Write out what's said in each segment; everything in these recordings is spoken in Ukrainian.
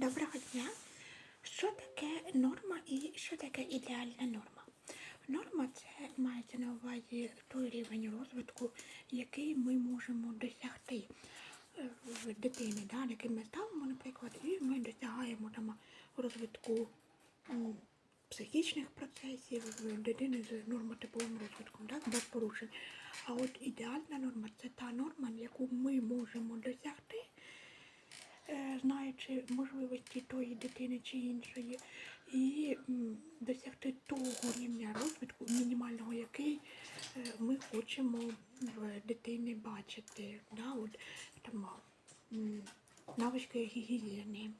Доброго дня. Що таке норма і що таке ідеальна норма? Норма це мається на увазі той рівень розвитку, який ми можемо досягти е, в дитини, да, який ми ставимо, наприклад, і ми досягаємо там розвитку психічних процесів дитини з нормотиповим розвитком, так, без порушень. А от ідеальна норма це та норма, яку ми можемо досягти знаючи можливості тої дитини чи іншої, і досягти того рівня розвитку, мінімального, який е, ми хочемо в дитини бачити. Да? От, там, навички гігієни,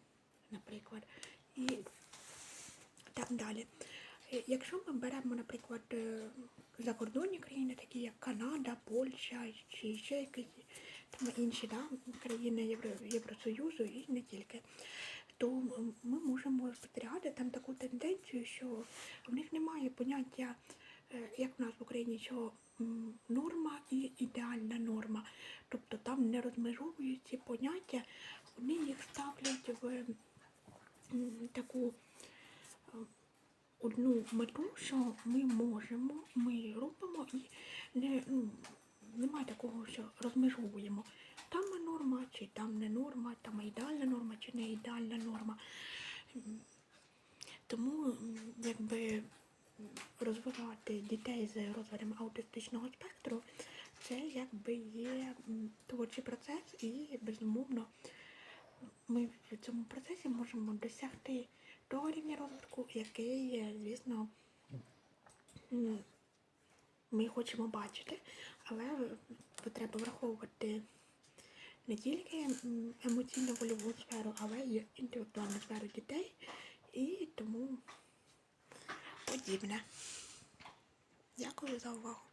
наприклад. І так далі. Е, Якщо ми беремо, наприклад, е, закордонні країни, такі як Канада, Польща чи ще якісь там інші да, країни Євро, Євросоюзу і не тільки, то ми можемо спостерігати там таку тенденцію, що в них немає поняття, е, як в нас в Україні, що норма і ідеальна норма. Тобто там не розмежовують ці поняття, вони їх ставлять в таку одну мету, що ми можемо, ми робимо і не, ну, немає такого, що розмежовуємо. Там норма, чи там не норма, там ідеальна норма, чи не ідеальна норма. Тому якби розвивати дітей з розладом аутистичного спектру, це якби є творчий процес і безумовно ми в цьому процесі можемо досягти того рівня розвитку, який, звісно, ми хочемо бачити, але треба враховувати не тільки емоційно вольову сферу, але й інтелектуальну сферу дітей і тому подібне. Дякую за увагу.